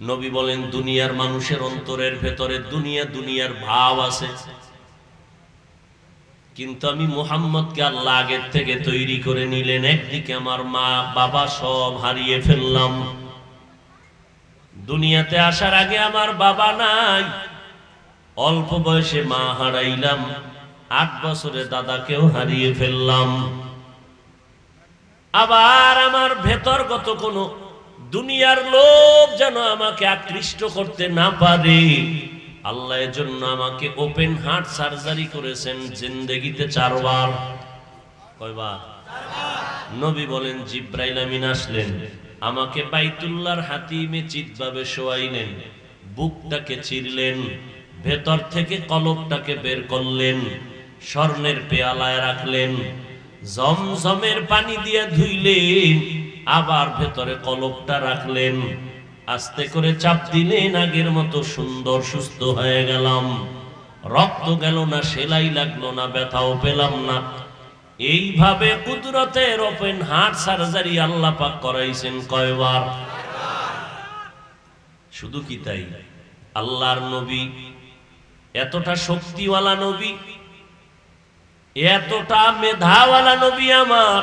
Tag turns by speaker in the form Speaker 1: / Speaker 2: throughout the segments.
Speaker 1: নবী বলেন, দুনিয়ার মানুষের অন্তরের ভেতরে দুনিয়া দুনিয়ার ভাব আছে। কিন্তু আমি মোহাম্মদকে আল্লাহ আগের থেকে তৈরি করে নিলেন, একদিকে আমার মা, বাবা সব হারিয়ে ফেললাম। দুনিয়াতে আসার আগে আমার বাবা নাই, অল্প বয়সে মা হারাইলাম, আট বছরে দাদাকেও হারিয়ে ফেললাম। আবার আমার ভেতরগত কোনো দুনিয়ার লোক যেন আমাকে আকৃষ্ট করতে না পারে। আল্লাহ জন্য আমাকে ওপেন হার্ট সার্জারি করেছেন জিন্দেগিতে চারবার। কয়বার? নবী বলেন, জিব্রাইল আমিন আসলেন, আমাকে বাইতুল্লাহর হাতিমে চিৎভাবে শোয়াইলেন, বুকটাকে চিরলেন, ভেতর থেকে কলবটাকে বের করলেন, স্বর্ণের পেয়ালায় রাখলেন, জমজমের পানি দিয়ে ধুইলেন আবার ভেতরে কলবটা রাখলেন। আস্তে করে চাপ দিলেন, আগের মতো সুন্দর সুস্থ হয়ে গেলাম। রক্ত গেল না, সেলাই লাগল না, ব্যথাও পেলাম না। এইভাবে কুদরতের ওপেন হার্ট সার্জারি আল্লাহ পাক করাইছেন কয়বার। শুধু কি তাই? আল্লাহর নবী, এতটা শক্তিওয়ালা নবী, এতটা মেধাওয়ালা নবী আমার।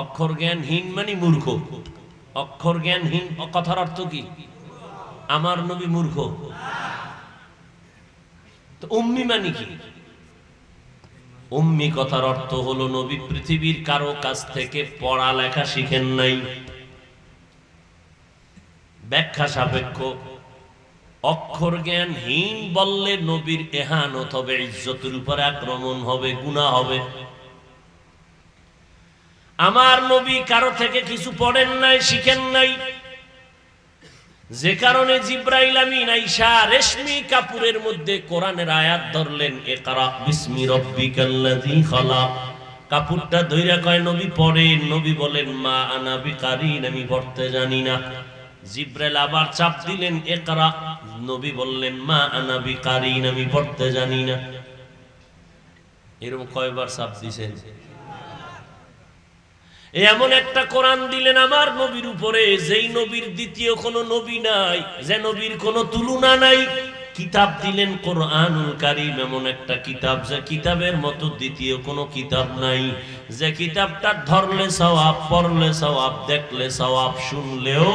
Speaker 1: অক্ষর জ্ঞানহীন মানে মূর্খ। অক্ষর জ্ঞানহীন কথার অর্থ কি? আমার নবী মূর্খ। তো উম্মি মানে কি? উম্মি কথার অর্থ হলো নবী পৃথিবীর কারও কাছ থেকে পড়ালেখা শিখেন নাই। ব্যাখ্যা সাপেক্ষ। অক্ষর জ্ঞানহীন বললে নবীর এহানত হবে, ইজ্জতের উপরে আক্রমণ হবে গুণা হবে। আমার নবী কারও থেকে কিছু পড়েন নাই, শিখেন নাই। যে কারণে জিব্রাইল আমিন আইসা রেশমি কাপুরের মধ্যে কোরআনের আয়াত ধরলেন, ইকরা বিসমি রব্বিকাল্লাযী খালাক। কাপুরটা ধইরা কয়, নবী পড়েন। নবী বলেন, মা আনা বিকারিন, আমি পড়তে জানি না। জিব্রাইল আবার চাপ দিলেন, ইকরা। নবী বললেন, মা আনা বিকারিন, আমি পড়তে জানি না। এরকম কয়বার চাপ দিছেন? এমন একটা কোরআন দিলেন আমার নবীর উপরে, যেই নবীর দ্বিতীয় কোনো নবী নাই, যে নবীর কোনো তুলনা নাই। কিতাব দিলেন কোরআনুল কারিম, এমন একটা কিতাব যে কিতাবের মতো দ্বিতীয় কোনো কিতাব নাই। যে কিতাবটা ধরলে সওয়াব, পড়লে সওয়াব, দেখলে সওয়াব, শুনলেও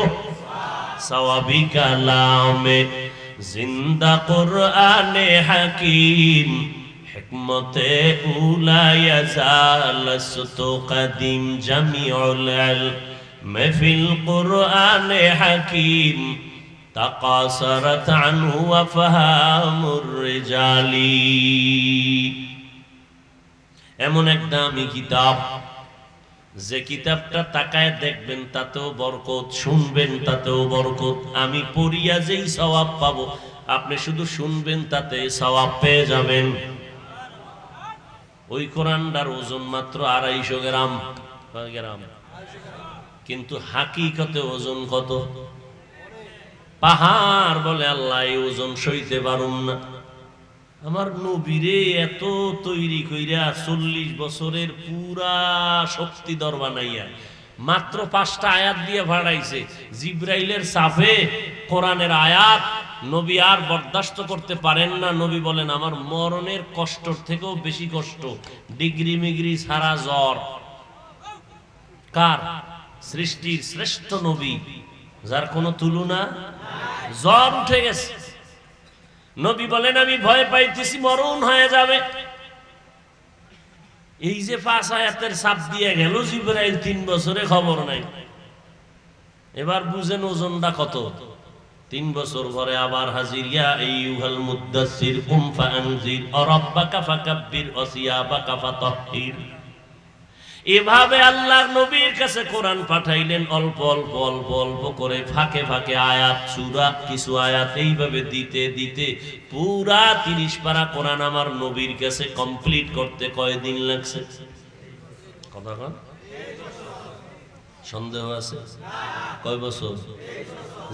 Speaker 1: সওয়াবি কালামে। জিন্দা কোরআনে হাকিম। হিকমতে উলায়া জালসত কদিম জামিউল ইলম কোরআন হাকিম تقاصرت عنه وفهام الرجال এমন এক দামি কিতাব যে কিতাবটা তাকায় দেখবেন তাতেও বরকত শুনবেন তাতেও বরকত আমি পড়িয়া যেই সওয়াব পাবো আপনি শুধু শুনবেন তাতে সওয়াব পেয়ে যাবেন ওই কোরআনটার ওজন মাত্র আড়াইশো গ্রাম। গ্রাম? কিন্তু হাকিকতে ওজন কত? পাহাড় বলে আল্লাহ, এই ওজন সইতে পারুম না। আমার নবীরে এত তৈরি কইরা চল্লিশ বছরের পুরা শক্তি দর বানাইয়া, মাত্র পাঁচটা আয়াত দিয়ে ভাড়াইছে জিব্রাইলের সাফে কোরআনের আয়াত নবী আর বরদাস্ত করতে পারেন না। নবী বলেন, আমার মরণের কষ্টর থেকেও বেশি কষ্ট। ডিগ্রি মিগ্রি সারা জ্বর। কার? সৃষ্টির শ্রেষ্ঠ নবী। যার কোনো তুলনা? জ্বর উঠে গেছে। নবী বলেন, আমি ভয় পাইতেছি, মরণ হয়ে যাবে। এই যে পাঁচ আয়াতের সাপ দিয়ে গেল জিব্রাইল, তিন বছরে খবর নাই। এবার বুঝেন ওজনটা কত? তিন বছর পরে আবার হাজির, ইয়া আইয়ুহাল মুদ্দাসসির কুম এভাবে আল্লাহর নবীর কাছে কোরআন পাঠাইলেন, অল্প অল্প অল্প অল্প করে ফাঁকে ফাঁকে আয়াত, সুরা, কিছু আয়াত এইভাবে দিতে দিতে পুরা তিরিশ পারা কোরআন আমার নবীর কাছে কমপ্লিট করতে কয়দিন লাগছে? কথা কন। সন্দেহ আছে? কয় বছর?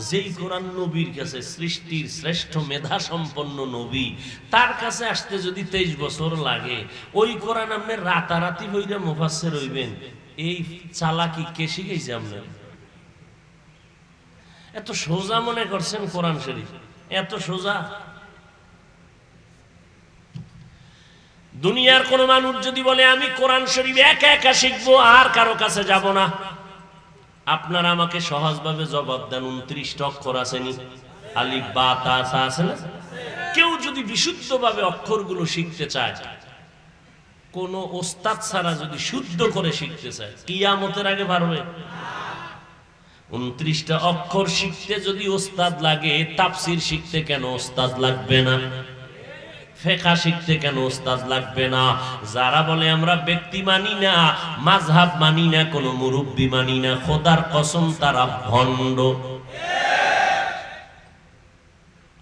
Speaker 1: যেই কোরআন নবীর কাছে সৃষ্টির শ্রেষ্ঠ মেধা সম্পন্ন নবী, তার কাছে আসতে যদি তেইশ বছর লাগে, ওই কোরআন আপনি রাতারাতি বইরা মুফাসসির হইবেন। এই চালাকি কে শিখাইছে আপনার? এত সোজা মনে করছেন কোরআন শরীফ? এত সোজা? দুনিয়ার কোন মানুষ যদি বলে, আমি কোরআন শরীফ একা একা শিখব, আর কারও কাছে যাব না। আপনারা আমাকে সহজভাবে জবাব দেন, উনত্রিশটা অক্ষর আসেনি। আলিফ, বা, তা, সা আছে না? কেউ যদি বিশুদ্ধভাবে অক্ষরগুলো শিখতে চায়, কোন ওস্তাদ ছাড়া যদি শুদ্ধ করে শিখতে চায়, কিয়ামতের আগে পারবে? উনত্রিশটা অক্ষর শিখতে যদি ওস্তাদ লাগে, তাফসির শিখতে কেন ওস্তাদ লাগবে না? ফেকা শিখতে কেন ওস্তাদ লাগবে না? যারা বলে আমরা ব্যক্তি মানি না মাঝহাব মানি না, কোনো মুরব্বী মানি না, খোদার কসম তারা ভণ্ড।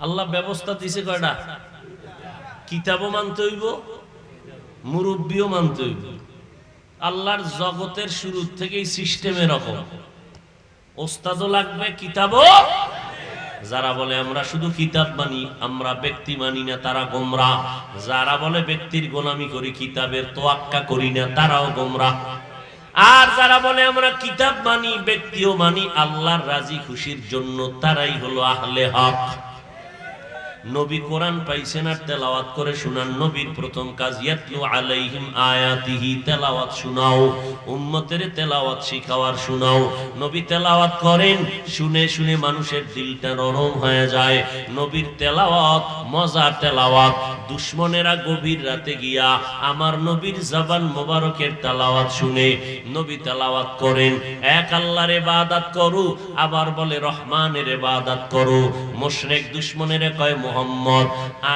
Speaker 1: আল্লাহ ব্যবস্থা দিছে কয়টা? কিতাবও মানতে হইব, মুরব্বীও মানতে হইব। আল্লাহর জগতের শুরু থেকেই সিস্টেম এরকম ওস্তাদও লাগবে, কিতাবও যারা বলে, আমরা শুধু কিতাব মানি, আমরা ব্যক্তি মানি না, তারা গোমরা। যারা বলে, ব্যক্তির গোলামি করি, কিতাবের তোয়াক্কা করি না, তারাও গোমরা। আর যারা বলে, আমরা কিতাব মানি, ব্যক্তিও মানি, আল্লাহর রাজি খুশির জন্য তারাই হলো আহলে হক। নবী কোরআন পাইছেন আর তেলাওয়াত করে শুনান। নবীর প্রথম কাজ, ইয়াতলু আলাইহিম আয়াতিহি, তেলাওয়াত শুনাও। উম্মতের তেলাওয়াত শিখাওয়ার শুনাও। নবী তেলাওয়াত করেন, শুনে শুনে মানুষের দিলটা নরম হয়ে যায়। নবীর তেলাওয়াত, মজার তেলাওয়াত। দুশ্মনেরা গভীর রাতে গিয়া আমার নবীর জবান মোবারকের তেলাওয়াত শুনে নবী তেলাওয়াত করেন, এক আল্লাহর ইবাদত করু, আবার বলে রহমানের ইবাদত করু। মুশরিক দুশ্মনের কয় মোহাম্মদ।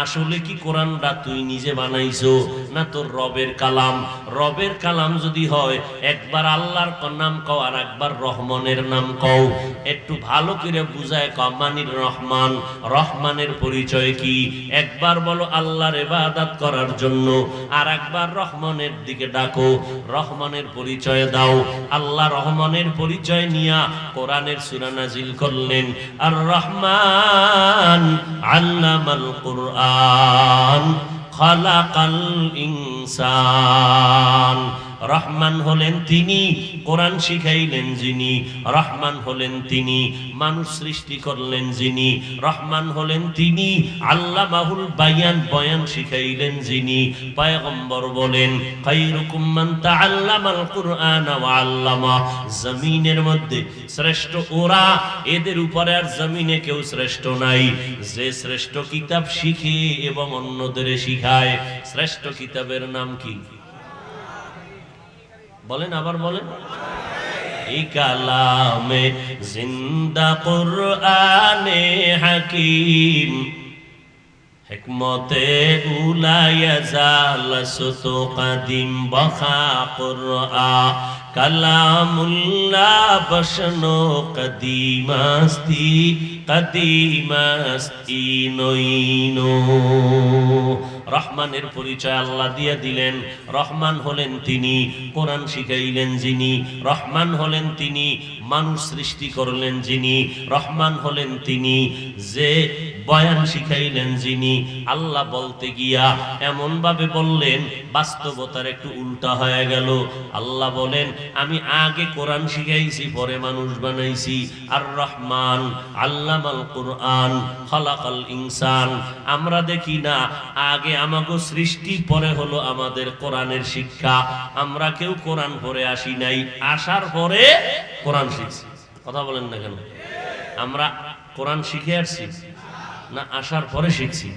Speaker 1: আসলে কি কোরআনটা তুই নিজে বানাইছো না তোর রবের কালাম? রবের কালাম যদি হয়, একবার আল্লাহর নাম কও আর একবার রহমানের নাম কও। একটু ভালো করে বুঝায় কমানির রহমান, রহমানের পরিচয় কি? একবার বলো আল্লাহর ইবাদত করার জন্য আর একবার রহমানের দিকে ডাকো, রহমানের পরিচয় দাও। আল্লাহ রহমানের পরিচয় নিয়া কোরআনের সূরা নাজিল করলেন। আর রহমান আল্লামাল কুরআন খালাকাল ইনসান। রহমান হলেন তিনি, কোরআন শিখাইলেন যিনি, রহমান হলেন তিনি, মানুষ সৃষ্টি করলেন যিনি, রহমান হলেন তিনি আল্লাহ মাহুল বায়ান বয়ান শিখাইলেন যিনি, পয়গম্বর বলেন, খাইরুকুম মান তাআল্লামাল কুরআন ওয়া আল্লামা। জমিনের মধ্যে শ্রেষ্ঠ ওরা, এদের উপরে আর জমিনে কেউ শ্রেষ্ঠ নাই। যে শ্রেষ্ঠ কিতাব শিখে এবং অন্যদের শিখায়, শ্রেষ্ঠ কিতাবের নাম কি? বলেন, আবার বলেন। কালামে জিন্দা কুরআনে হাকিম, হিকমতে উলায়া জালসত কাদিম বখা কুরআ, কালামুল্লাহ বসনো কদিমাস্তি কদিমাস্তি নইনো। রহমানের পরিচয় আল্লাহ দিয়ে দিলেন। রহমান হলেন তিনি, কোরআন শিখাইলেন যিনি, রহমান হলেন তিনি, মানুষ সৃষ্টি করলেন যিনি, রহমান হলেন তিনি, যে বয়ান শিখাইলেন যিনি, আল্লাহ বলতে গিয়া এমন ভাবে বললেন, বাস্তবতার একটু উল্টা হয়ে গেল। আল্লাহ বলেন, আমি আগে কোরআন শিখাইছি, পরে মানুষ বানাইছি। আর রহমান আল্লামাল কোরআন, খলাকাল ইনসান। আমরা দেখি না, আগে আমাকে সৃষ্টি, পরে হলো আমাদের কোরআনের শিক্ষা। আমরা কেউ কোরআন পরে আসি নাই, আসার পরে কোরআন শিখছি। কথা বলেন না কেন? আমরা কোরআন শিখে আসছি। না আসার পরে শিখছি।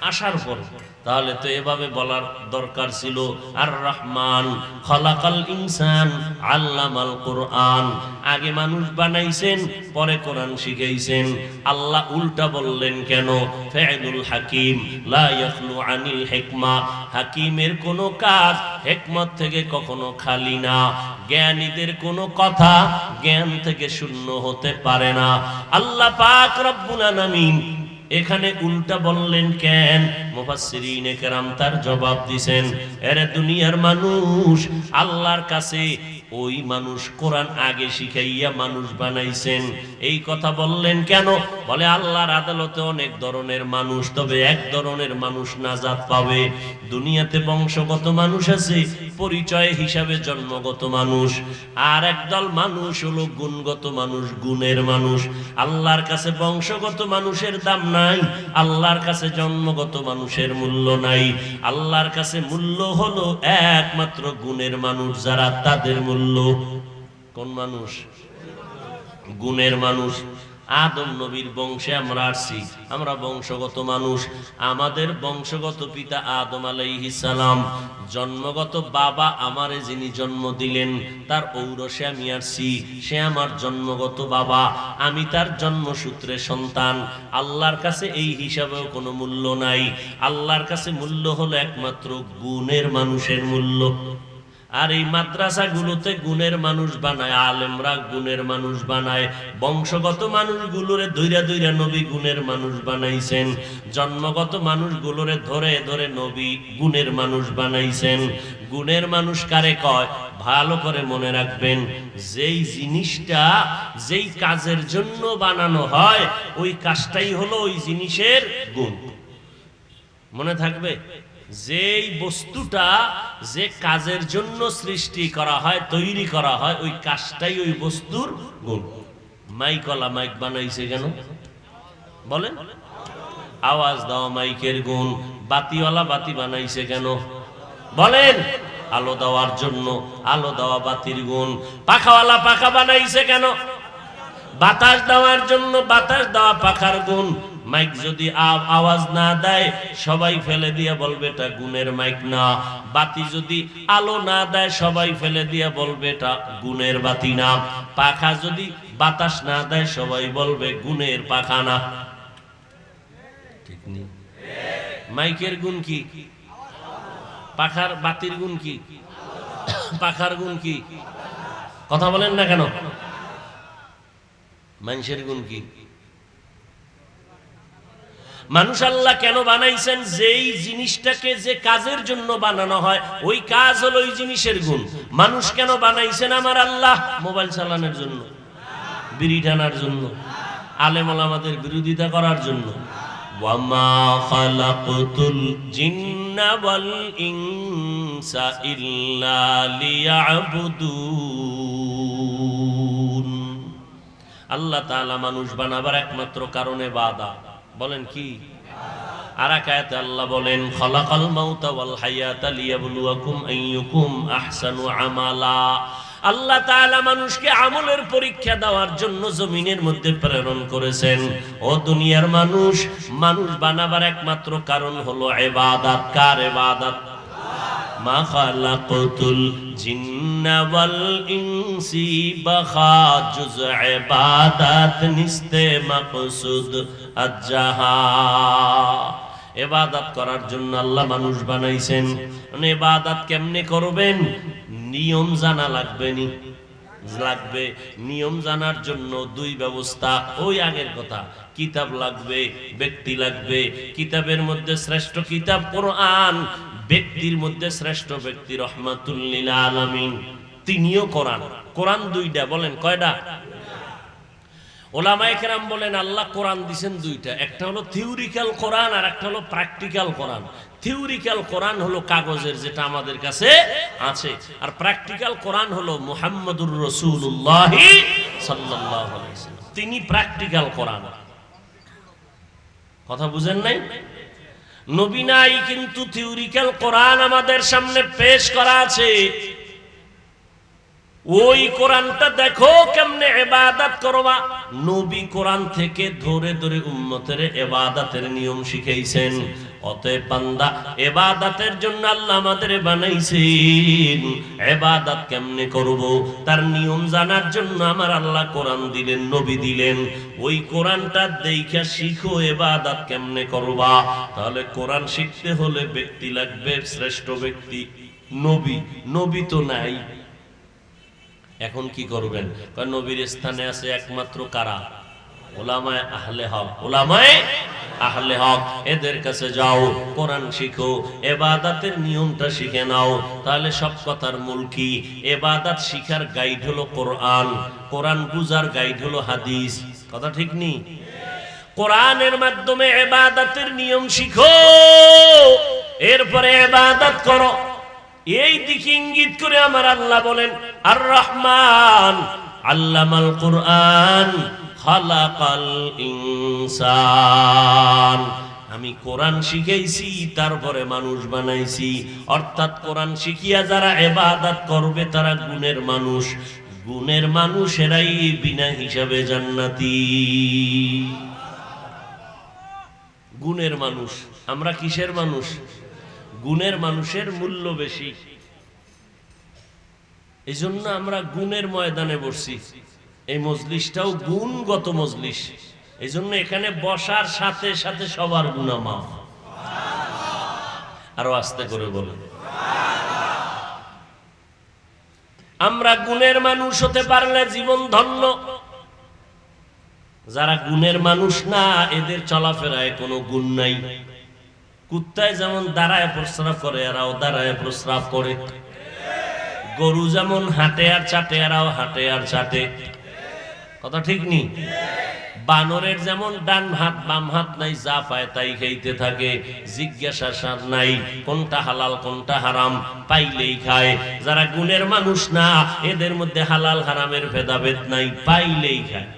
Speaker 1: আসার পর। তাহলে তো এভাবে বলার দরকার ছিল। আর রহমান খলাকাল ইনসান আল্লামাল কোরআন। আগে মানুষ বানাইছেন, পরে কোরআন শিখাইছেন। আল্লাহ উল্টা বললেন কেন? ফেদুল হাকিম, লা ইয়াখলু আনিল হেকমা। হাকিমের কোনো কাজ হেকমত থেকে কখনো খালি না। জ্ঞানীদের কোনো কথা জ্ঞান থেকে শূন্য হতে পারে না। আল্লাহ পাক রব্বুল আলামিন এখানে উল্টা বললেন, কেন? মুফাসসিরিন তার জবাব দিছেন, এরে দুনিয়ার মানুষ, আল্লাহর কাছে ওই মানুষ কোরআন আগে শিখাইয়া মানুষ বানাইছেন। এই কথা বললেন কেন? বলে, আল্লাহর আদালতে অনেক ধরনের মানুষ, তবে এক ধরনের মানুষ নাজাত পাবে। দুনিয়াতে বংশগত মানুষ আছে পরিচয় হিসাবে জন্মগত মানুষ। আর একদল মানুষ হলো গুণগত মানুষ, গুণের মানুষ। আল্লাহর কাছে বংশগত মানুষের দাম নাই, আল্লাহর কাছে জন্মগত মানুষের মূল্য নাই। আল্লাহর কাছে মূল্য হলো একমাত্র গুণের মানুষ, যারা তাদের মূল্য। কোন মানুষ? গুণের মানুষ। আদম নবীর বংশে আমরা আসছি আমরা বংশগত মানুষ। আমাদের বংশগত পিতা আদম সালাম। জন্মগত বাবা আমারে যিনি জন্ম দিলেন, তার ঔরসে আমি আসছি সে আমার জন্মগত বাবা। আমি তার জন্মসূত্রে সন্তান। আল্লাহর কাছে এই হিসাবেও কোনো মূল্য নাই। আল্লাহর কাছে মূল্য হলো একমাত্র গুণের মানুষের মূল্য। আর এই মাদ্রাসাগুলোতে গুণের মানুষ বানায়, আলেমরা গুণের মানুষ বানায়, বংশগত মানুষগুলোরে দৈরা দৈরা নবী গুণের মানুষ বানাইছেন, জন্মগত মানুষগুলোরে ধরে ধরে নবী গুণের মানুষ বানাইছেন। গুণের মানুষ কারে কয়? ভালো করে মনে রাখবেন, যেই জিনিসটা, যেই কাজের জন্য বানানো হয়, ওই কাজটাই হলো ওই জিনিসের গুণ। মনে থাকবে? যেই বস্তুটা যে কাজের জন্য সৃষ্টি করা হয়, তৈরি করা হয়, ওই কাজটাই ওই বস্তুর গুণ। মাইকলা মাইক বানাইছে কেন? বলেন। আওয়াজ দাও মাইকের গুণ। বাতিওয়ালা বাতি বানাইছে কেন? বলেন। আলো দেওয়ার জন্য আলো দেওয়া বাতির গুণ। পাখাওয়ালা পাখা বানাইছে কেন? বাতাস দেওয়ার জন্য বাতাস দেওয়া পাখার গুণ। মাইক যদি আওয়াজ না দেয়, সবাই ফেলে দিয়ে বলবে, এটা গুণের মাইক না। বাতি যদি আলো না দেয়, সবাই ফেলে দিয়ে বলবে, এটা গুণের বাতি না। পাখা যদি বাতাস না দেয়, সবাই বলবে, গুণের পাখা না। ঠিক মাইকের গুণ কি? পাখার বাতির গুণ কি? পাখার গুণ কি? কথা বলেন না কেন? মানুষের গুণ কি? মানুষ আল্লাহ কেন বানাইছেন? যেই জিনিসটাকে যে কাজের জন্য বানানো হয়, ওই কাজ হলো ওই জিনিসের গুণ। মানুষ কেন বানাইছেন আমার আল্লাহ? মোবাইল চালানোর জন্য, বিড়ি টানার জন্য, আলেম আমাদের বিরোধিতা করার জন্য। আল্লাহ তাআলা মানুষ বানাবার একমাত্র কারণে বাদা। বলেন কি? আল্লাহ বলেন আল্লাহ তাআলা মানুষকে আমলের পরীক্ষা দেওয়ার জন্য জমিনের মধ্যে প্রেরণ করেছেন। ও দুনিয়ার মানুষ মানুষ বানাবার একমাত্র কারণ হলো ইবাদত। কার ইবাদত? মা খালাকতুল ইনসি, বাখা নিস্তে করার জন্য আল্লাহ মানুষ বানাইছেন। মানে কেমনে করবেন? নিয়ম জানা লাগবে নি। লাগবে। নিয়ম জানার জন্য দুই ব্যবস্থা। ওই আগের কথা। কিতাব লাগবে, ব্যক্তি লাগবে। কিতাবের মধ্যে শ্রেষ্ঠ কিতাব কোরআন। ব্যক্তির মধ্যে শ্রেষ্ঠ ব্যক্তি রহমাতুল্লিল আলামিন। তিনিও কোরআন। কোরআন দুইটা, বলেন, কয়টা? ওলামায়ে কেরাম বলেন, আল্লাহ কোরআন দিছেন দুইটা। একটা হলো থিওরিক্যাল কোরআন আর একটা হলো প্র্যাকটিক্যাল কোরআন। থিওরিক্যাল কোরআন হলো কাগজের, যেটা আমাদের কাছে আছে। আর প্র্যাকটিক্যাল কোরআন হলো মুহাম্মদুর রসুল্লাহ ওয়াসাল্লাম। তিনি প্র্যাকটিক্যাল কোরআন। কথা বুঝেন নাই? নবী নাই, কিন্তু থিওরিক্যাল কোরআন আমাদের সামনে পেশ করা আছে। ওই কোরআনটা দেখো কেমনে এবাদাত করবা। নবী কোরআন থেকে ধরে ধরে উম্মতের এবাদাতের নিয়ম শিখাইছেন। অতএব বান্দা এবাদাতের জন্য আল্লাহ আমাদের বানাইছেন। এবাদাত কেমনে করব? তার নিয়ম জানার জন্য আমার আল্লাহ কোরআন দিলেন, নবী দিলেন। ওই কোরআনটা দেখা শিখো এবাদাত কেমনে করবা। তাহলে কোরআন শিখতে হলে ব্যক্তি লাগবে শ্রেষ্ঠ ব্যক্তি। নবী নবী তো নাই। এখন কি করবেন? নবীর স্থানে আছে একমাত্র কারা? ওলামায় আহলে হক। ওলামায় আহলে হক, এদের কাছে যাও, কোরআন শিখো, এবাদাতের নিয়মটা শিখে নাও। তাহলে সব কথার মূল কি? এবাদাত শিখার গাইড হলো কোরআন। কোরআন বুজার গাইড হলো হাদিস। কথা ঠিক নেই কোরআনের মাধ্যমে এবাদাতের নিয়ম শিখো। এরপরে এবাদাত করো। এই দিকে ইঙ্গিত করে আমার আল্লাহ বলেন আর রহমান আল্লামাল কোরআন, খালাকাল ইনসান। আমি কোরআন শিখাইছি, তারপরে মানুষ বানাইছি। অর্থাৎ কোরআন শিখিয়া যারা এবাদাত করবে, তারা গুণের মানুষ। গুণের মানুষেরাই বিনা হিসাবে জান্নাতি। গুণের মানুষ, আমরা কিসের মানুষ? গুণের মানুষের মূল্য বেশি। এই জন্য আমরা গুণের ময়দানে বসছি। এই মজলিসটাও গুণগত মজলিস। এই জন্য এখানে বসার সাথে সাথে সবার গুণা মাফ আরও আস্তে করে বলুন। আমরা গুণের মানুষ হতে পারলে জীবন ধন্য। যারা গুণের মানুষ না, এদের চলাফেরায় কোনো গুণ নাই। কুত্তায় যেমন দাঁড়ায় প্রস্রাব করে, এরাও দাঁড়ায় প্রস্রাব করে। গরু যেমন হাটে আর চাটে, এরাও হাটে আর চাটে। কথা ঠিক নি? বানরের যেমন ডান হাত, বাম হাত নাই, যা পায় তাই খাইতে থাকে। জিজ্ঞাসা সার নাই, কোনটা হালাল, কোনটা হারাম, পাইলেই খায়। যারা গুণের মানুষ না, এদের মধ্যে হালাল হারামের ভেদাভেদ নাই, পাইলেই খায়।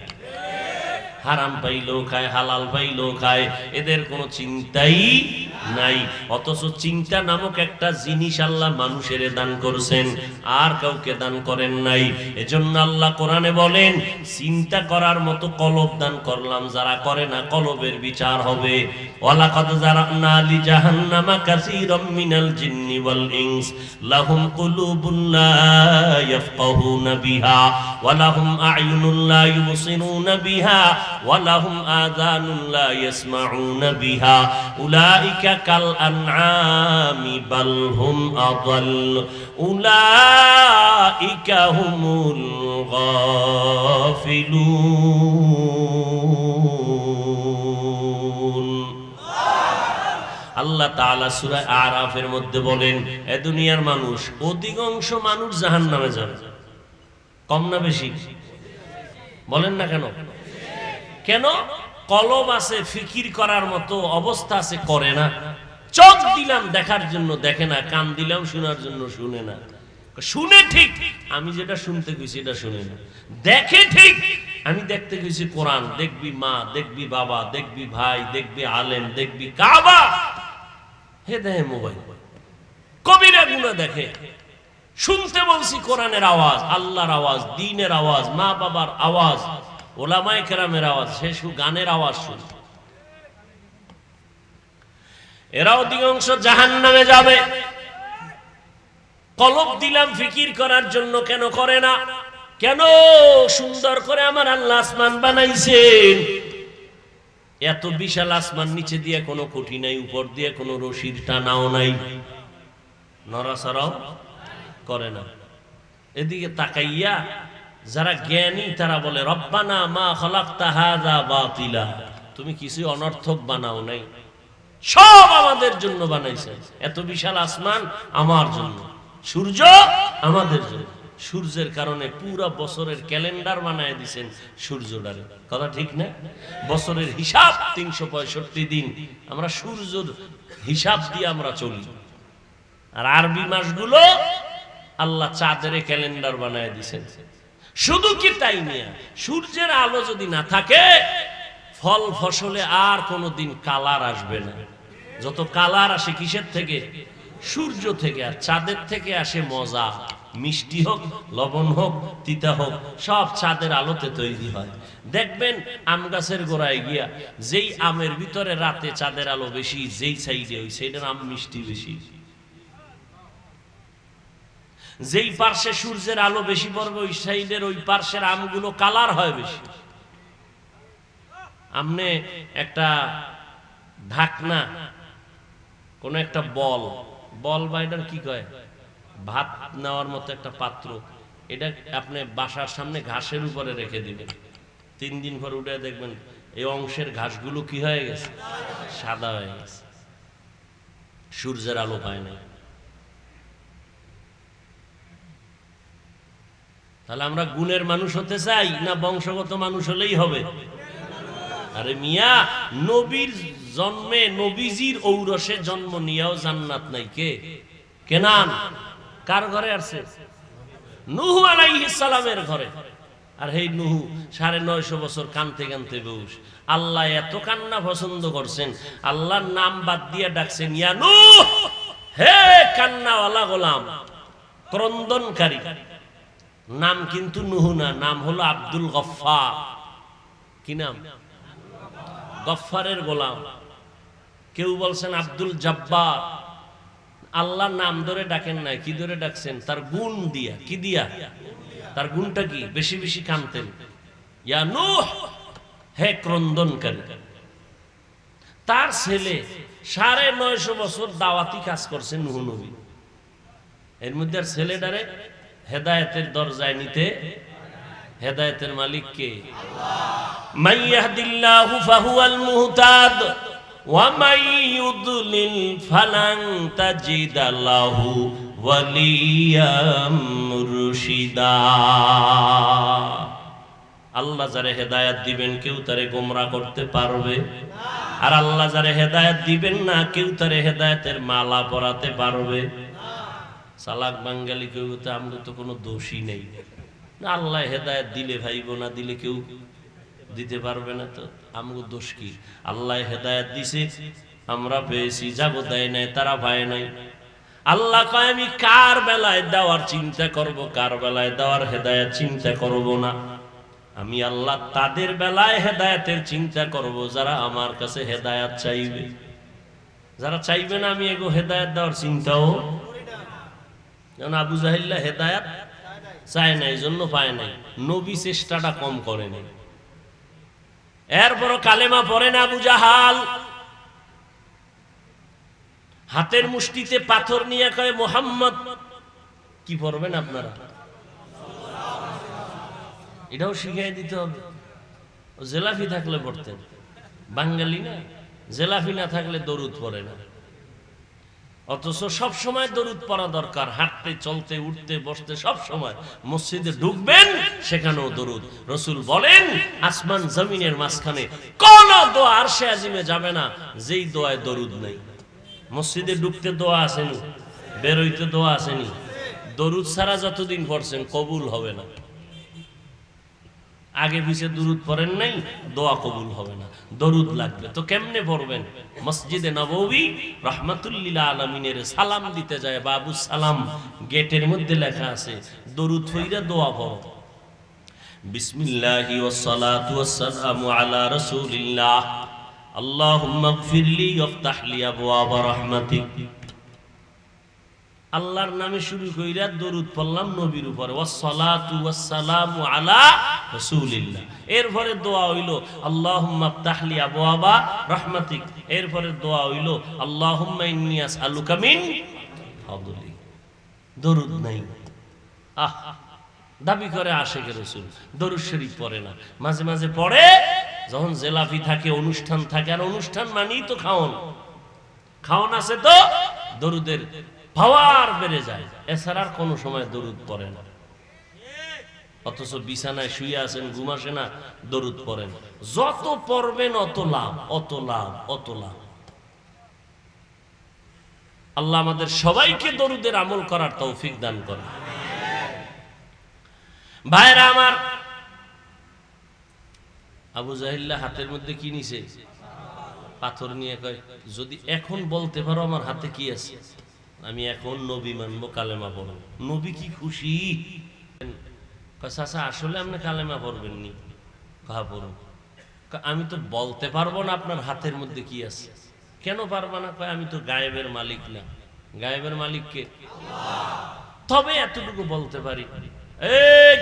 Speaker 1: হারাম পাইলেও খায়, হালাল পাইলেও খায়। এদের কোনো চিন্তাই নাই। অথচ চিন্তা নামক একটা জিনিস আল্লাহ মানুষের দান করছেন, আর কাউকে দান করেন নাই। এজন্য আল্লাহ কোরআনে বলেন, চিন্তা করার মতো কলব দান করলাম, যারা করে না কলবের বিচার হবে। ওয়ালাকাদ বিহা কাল বাল হুম হুমুল আল্লাহ তাআলা সূরা আরাফের মধ্যে বলেন, এ দুনিয়ার মানুষ, অধিকাংশ মানুষ জাহান্নামে যাবে। কম না বেশি? বলেন না কেন? কেন? কলব আছে, ফিকির করার মতো অবস্থা আছে, করে না। চোখ দিলাম, দেখার জন্য দেখে না, কান দিলাম, শোনার জন্য শুনে না। শুনে ঠিক, আমি যেটা শুনতে গেছি এটা শুনে না। দেখে ঠিক, আমি দেখতে গেছি কোরআন। দেখবি মা, দেখবি বাবা, দেখবি ভাই, দেখবি আলেম, দেখবি কাবা। হে দেহে মোবাইল। কবিরা গুণা দেখে। শুনতে বলছি কোরআনের আওয়াজ, আল্লাহর আওয়াজ, দিনের আওয়াজ মা বাবার আওয়াজ। ওলামায় কেরামের আওয়াজ সে শু গানের আওয়াজ শুনে। এরা অধিকাংশ জাহান নামে যাবে। কলব দিলাম ফিকির করার জন্য কেন করে না? কেন সুন্দর করে আমার আল্লাহ আসমান বানাইছেন? এত বিশাল আসমান নিচে দিয়ে কোনো খুঁটি নাই, উপর দিয়ে কোনো রশির টানাও নাই। নড়াচড়াও করে না। এদিকে তাকাইয়া যারা জ্ঞানী, তারা বলে, রব্বানা মা খলাক্তা হাযা বাতিলা। তুমি কিছু অনর্থক বানাও নাই। সব আমাদের জন্য বানাইছে এত বিশাল আসমান আমার জন্য, সূর্য আমাদের জন্য। সূর্যের কারণে পুরো বছরের ক্যালেন্ডার বানায় দিছেন সূর্যটারে। কথা ঠিক না? বছরের হিসাব তিনশো পঁয়ষট্টি দিন। আমরা সূর্যর হিসাব দিয়ে আমরা চলি। আর আরবি মাসগুলো আল্লাহ চাঁদের ক্যালেন্ডার বানায় দিছেন। শুধু কি তাই নিয়ে? সূর্যের আলো যদি না থাকে, ফল ফসলে আর কোনোদিন কালার আসবে না। যত কালার আসে কিসের থেকে? সূর্য থেকে, আর চাঁদের থেকে আসে মজা। মিষ্টি হোক, লবণ হোক, তিতা হোক, সব চাঁদের আলোতে তৈরি হয়। দেখবেন আম গাছের গোড়ায় গিয়া যেই আমের ভিতরে রাতে চাঁদের আলো বেশি, যেই সাইডে ওই সাইডের আম মিষ্টি বেশি। যেই পার্শ্বে সূর্যের আলো বেশি পড়বে, ওই সাইডের ওই পার্শ্বের আমগুলো কালার হয় বেশি। আমনে একটা ঢাকনা, কোন একটা বল। বল বা এটার কি কয়? ভাত নেওয়ার মতো একটা পাত্র। এটা আপনি বাসার সামনে ঘাসের উপরে রেখে দিবেন। তিন দিন পর উঠে দেখবেন এই অংশের ঘাসগুলো কি হয়ে গেছে? সাদা হয়ে গেছে। সূর্যের আলো পায় না তাহলে আমরা গুণের মানুষ হতে চাই না বংশগত মানুষ হলেই হবে? আরে মিয়া, নবীর জন্মে নবীজির ঔরসে জন্ম নিয়েও জান্নাত নাই কে? কেনান? কার ঘরে আসছে? নুহু সালামের ঘরে। আর হেই নুহু, সাড়ে নয়শো বছর কানতে কানতে বেউস আল্লাহ এত কান্না পছন্দ করছেন, আল্লাহর নাম বাদ দিয়ে ডাকছেন, ইয়া নূহ, হে কান্নাওয়ালা গোলাম, ক্রন্দনকারী নাম কিন্তু নুহু না, নাম হলো আব্দুল গফফার। কি নাম? গফফারের গোলাম। কেউ বলছেন আব্দুল জব্বার। আল্লাহ নাম ধরে ডাকেন না কি ধরে ডাকছেন? তার গুণ দিয়া, কি দিয়া? তার গুণটা কি? বেশি বেশি কানতেন। ইয়া নূহ, হে তার ছেলে সাড়ে নয়শো বছর দাওয়াতি কাজ করছে নুহু নবী। এর মধ্যে আর ছেলেটারে হেদায়তের দরজায় নিতে, হেদায়তের মালিক কে? মাইয়াহদিল্লাহু মুহতাদ, ওয়া ওয়ালিয়াম আল্লাহ যারে হেদায়াত দিবেন, কেউ তারে গোমরা করতে পারবে। আর আল্লাহ যারে হেদায়াত দিবেন না, কেউ তারে হেদায়তের মালা পরাতে পারবে। সালাক বাঙ্গালি কেউ তো আমরা তো কোনো দোষী নেই। আল্লাহ হেদায়ত দিলে ভাইব না, দিলে কেউ দিতে পারবে না তো, আমগো দোষ কি? আল্লাহ হেদায়ত দিছে, আমরা পেয়েছি যাব দেয় নাই, তারা পায় নাই। আল্লাহ কয়, আমি কার বেলায় দেওয়ার চিন্তা করব? কার বেলায় দেওয়ার হেদায়েত চিন্তা করব না? আমি আল্লাহ তাদের বেলায় হেদায়তের চিন্তা করব, যারা আমার কাছে হেদায়েত চাইবে। যারা চাইবে না আমি এগো হেদায়ত দেওয়ার চিন্তাও যেমন আবু জাহিল্লা হেদায়াত চায় নাই জন্য পায় নাই। নবী চেষ্টাটা কম করে নাই। এরপর কালেমা পড়ে না আবু জাহাল। হাতের মুষ্টিতে পাথর নিয়ে কয়, মোহাম্মদ, কি পড়বেন আপনারা? এটাও শিখিয়ে দিতে হবে। জেলাফি থাকলে পড়তেন। বাঙালি না, জেলাফি না থাকলে দরুদ পড়ে না। অথচ সব সময় দরুদ পড়া দরকার। হাঁটতে, চলতে, উঠতে, বসতে সব সময় মসজিদে ঢুকবেন, সেখানেও দরুদ। রসুল বলেন, আসমান জমিনের মাঝখানে কোন দোয়া আর সে আজিমে যাবে না, যেই দোয়ায় দরুদ নেই। মসজিদে ঢুকতে দোয়া আসেনি, বেরোইতে দোয়া আসেনি। দরুদ ছাড়া যতদিন পড়ছেন কবুল হবে না। আগে পিছে দরুদ পড়েন নাই, দোয়া কবুল হবে না। দরুদ লাগবে। তো কেমনে পড়বেন? মসজিদে নববী রহমাতুল্লিল আলমিনের সালাম দিতে যায়, বাবু সালাম। গেটের মধ্যে লেখা আছে, দরুদ হইরা দোয়া পড়ো। বিসমিল্লাহি ওয়াসসালাতু ওয়াসসালামু আলা রাসূলিল্লাহ। আল্লাহুম্মা গফিরলি ওয়াফতাহ লি আবওয়াব রাহমাতিক। আল্লাহর নামে শুরু কইরা দরুদ পড়লাম নবীর উপরে। ওয়াসসালাতু ওয়াসসালামু আলা রাসূলিল্লাহ। এরপরে দোয়া হইল, আল্লাহুম্মা আফতাহলি আবওয়াবা রাহমাতিক। এরপরে দোয়া হইল, আল্লাহুম্মা ইন্নী আসআলুকা মিন ফাদলিক দরুদ নাই। আহ, দাবি করে আসে আশেকের রসুল, দরুদ শরীফ পড়ে না। মাঝে মাঝে পড়ে, যখন জেলাফি থাকে, অনুষ্ঠান থাকে, আর অনুষ্ঠান মানেই তো খাওন। খাওন আছে তো দরুদের পাওয়ার বেড়ে যায়। এছাড়া কোনো সময় দরুদ পড়ে না। অথচ বিছানায় শুয়ে আছেন ঘুমাসে না, দরুদ পড়েন। যত পড়বেন অত লাভ অত লাভ অত লাভ। আল্লাহ আমাদের সবাইকে দরুদের আমল করার তৌফিক দান করে ভাইরা আমার, আবু জাহিল্লা হাতের মধ্যে কি নিছে? পাথর নিয়ে কয়, যদি এখন বলতে পারো আমার হাতে কি আছে? আমি এখন নবী মানবো, কালেমা পড়ব। নবী কি খুশি? চাচা, আসলে আপনি কালেমা পড়বেন নি কাহা পড়ুন আমি তো বলতে পারব না আপনার হাতের মধ্যে কি আছে। কেন পারব না? কয়, আমি তো গায়েবের মালিক না। গায়েবের মালিককে তবে এতটুকু বলতে পারি। এই,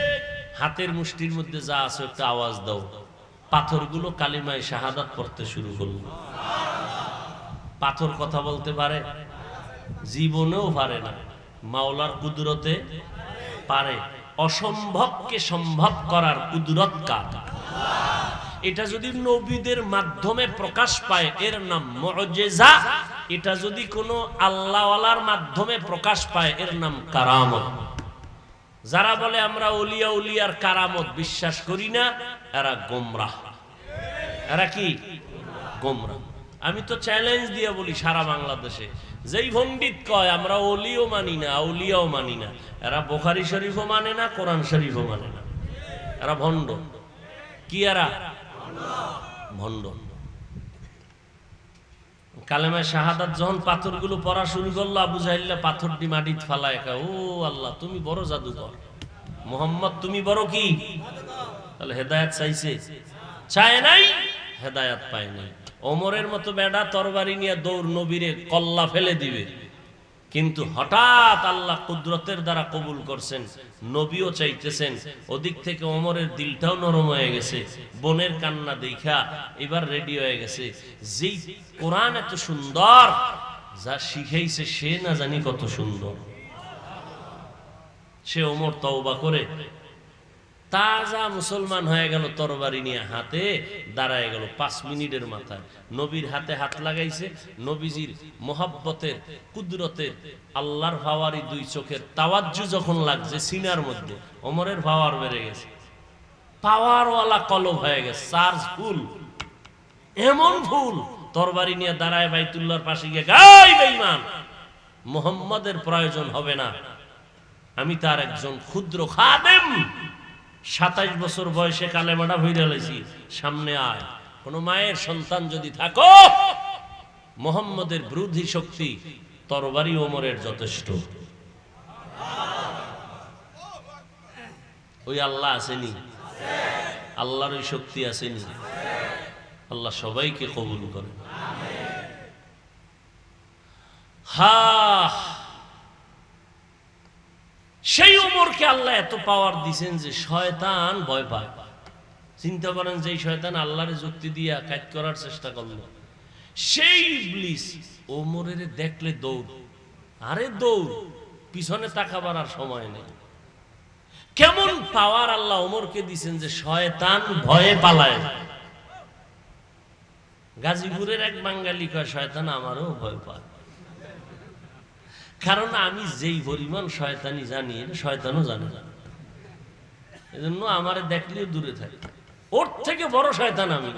Speaker 1: হাতের মুষ্টির মধ্যে যা আছে একটা আওয়াজ দাও। পাথরগুলো কালিমায় শাহাদাত পড়তে শুরু করল। পাথর কথা বলতে পারে জীবনেও পারে না। মাওলার কুদরতে পারে। অসম্ভবকে সম্ভব করার কুদরত কার? এটা যদি নবীদের মাধ্যমে প্রকাশ পায়, এর নাম মজেজা। এটা যদি কোনো আল্লাহওয়ালার মাধ্যমে প্রকাশ পায়, এর নাম কারামত। যারা বলে, আমরা উলিয়া উলিয়ার কারামত বিশ্বাস করি না, এরা গোমরাহ। এরা কি? গোমরা আমি তো চ্যালেঞ্জ দিয়ে বলি সারা বাংলাদেশে। যেই পণ্ডিত কয়, আমরা অলিও মানি না, আউলিয়াও মানি না। এরা বোখারি শরীফও মানে না, কোরআন শরীফও মানে না। এরা ভণ্ড। কি এরা? ভণ্ড। কালেমায় শাহাদাত যখন পাথরগুলো পড়া শুরু করল, আবু জাহিল্লা পাথরটি মাটিত ফালা একা ও আল্লাহ, তুমি বড় জাদুকর। মোহাম্মদ, তুমি বড় কি? তাহলে হেদায়াত চাইছে। চায় নাই, হেদায়াত পায় নাই। ওমরের মতো বেডা তরবারি নিয়ে দৌড় নবীরে কল্লা ফেলে দিবে। কিন্তু হঠাৎ আল্লাহ কুদরতের দ্বারা কবুল করছেন, নবীও চাইতেছেন, ওদিক থেকে ওমরের দিলটাও নরম হয়ে গেছে, বোনের কান্না দেখা এবার রেডি হয়ে গেছে। যেই কোরআন এত সুন্দর, যা শিখাইছে সে না জানি কত সুন্দর। সে ওমর তওবা করে তাজা মুসলমান হয়ে গেল তরবারি নিয়ে হাতে দাঁড়ায় গেল পাঁচ মিনিটের মাথায়। নবীর হাতে হাত লাগাইছে, নবীজির মোহাব্বতের, কুদরতের, আল্লাহর ভাওয়ারি দুই চোখের তাওয়াজ্জু যখন লাগছে সিনার মধ্যে অমরের ভাওয়ার বেড়ে গেছে। পাওয়ারওয়ালা কলব হয়ে গেছে, চার্জ ফুল। এমন ফুল। তরবারি নিয়ে দাঁড়ায় বাইতুল্লাহর পাশে গিয়ে গাই বেঈমান, মোহাম্মদের প্রয়োজন হবে না। আমি তার একজন ক্ষুদ্র খাদেম। সাতাইশ বছর বয়সে কালেমাটা ভইরা লাইছি, সামনে আয়। কোন মায়ের সন্তান যদি থাকো, মোহাম্মদের বিরোধী শক্তি তরবারি ওমরের যথেষ্ট। ওই আল্লাহ আসেনি? আল্লাহর ওই শক্তি আসেনি? আল্লাহ সবাইকে কবুল করে। হা সেই আল্লাহ এত পাওয়ার দিছেন যে শয়তান ভয় পায়। চিন্তা করেন যে শয়তান আল্লাহরে যুক্তি দিয়া কাজ করার চেষ্টা করল। সেই ইবলিস ওমরের দেখলে দৌড়। আরে দৌড়, পিছনে তাকাবার আর সময় নেই। কেমন পাওয়ার আল্লাহ ওমরকে দিছেন যে শয়তান ভয়ে পালায়। গাজীপুরের এক বাঙালি কয়, শয়তান আমারও ভয় পায়। কারণ আমি যেই পরিমাণ শয়তানি জানি, এটা শয়তানও জানে। না এজন্য আমারে দেখলেও দূরে থাকে। ওর থেকে বড় শয়তান আমি।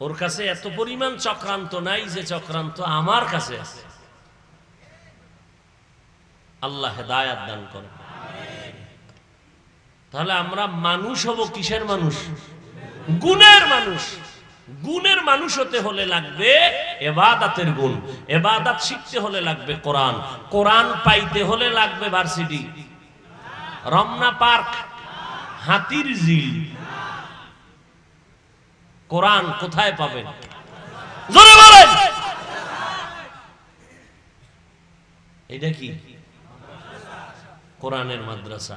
Speaker 1: ওর কাছে এত পরিমাণ চক্রান্ত নাই যে চক্রান্ত আমার কাছে আছে। আল্লাহ হেদায়াত দান করে তাহলে আমরা মানুষ হব কিসের মানুষ? গুণের মানুষ। গুণের মানুষ হতে হলে লাগবে এবাদাতের গুণ। এবাদাত শিখতে হলে লাগবে কোরআন। কোরআন পাইতে হলে লাগবে ভার্সিটি। রমনা পার্ক, হাতির ঝিল। কোরআন কোথায় পাবেন? এটা কি? কোরআনের মাদ্রাসা।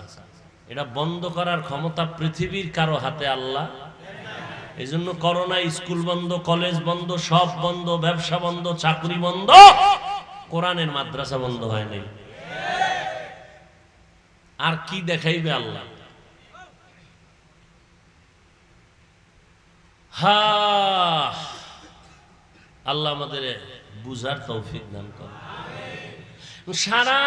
Speaker 1: এটা বন্ধ করার ক্ষমতা পৃথিবীর কারও হাতে আল্লাহ? এই জন্য করোনা, স্কুল বন্ধ, কলেজ বন্ধ, সব বন্ধ, ব্যবসা বন্ধ, চাকরি বন্ধ, কোরআনের মাদ্রাসা বন্ধ হয় নাই। আর কি দেখাইবে আল্লাহ? হা, আল্লাহ আমাদের বুঝার তৌফিক দান করে সারা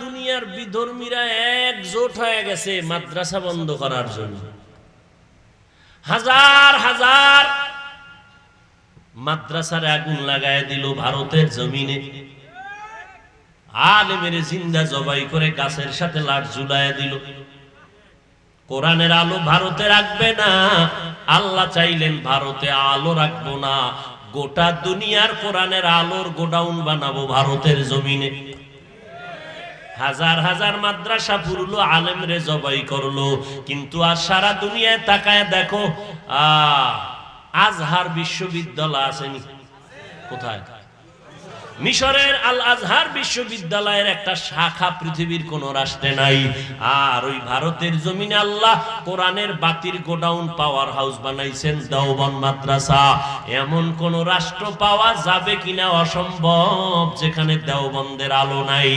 Speaker 1: দুনিয়ার বিধর্মীরা একজোট হয়ে গেছে মাদ্রাসা বন্ধ করার জন্য। হাজার হাজার। মাদ্রাসার আগুন লাগায় দিল ভারতের জমিনে। আলেমের জিন্দা জবাই করে গাছের সাথে লাট ঝুলায় দিল। কোরআনের আলো ভারতে রাখবে না। আল্লাহ চাইলেন ভারতে আলো রাখব না। গোটা দুনিয়ার কোরআনের আলোর গোডাউন বানাবো ভারতের জমিনে। হাজার হাজার মাদ্রাসা পুরলো আলেম রে জবাই করল, কিন্তু আর সারা দুনিয়ায় তাকায় দেখো, আহ, আজহার বিশ্ববিদ্যালয় আসেনি কোথায়? মিশরের আল আজহার বিশ্ববিদ্যালয়ের একটা শাখা পৃথিবীর কোন রাষ্ট্রে নাই। আর ওই ভারতের জমিনে আল্লাহ কোরআনের বাতির গোডাউন পাওয়ার হাউস বানাইছেন দাওবান মাদ্রাসা। এমন কোন রাষ্ট্র পাওয়া যাবে কিনা অসম্ভব, যেখানে দেওবন্দের আলো নাই।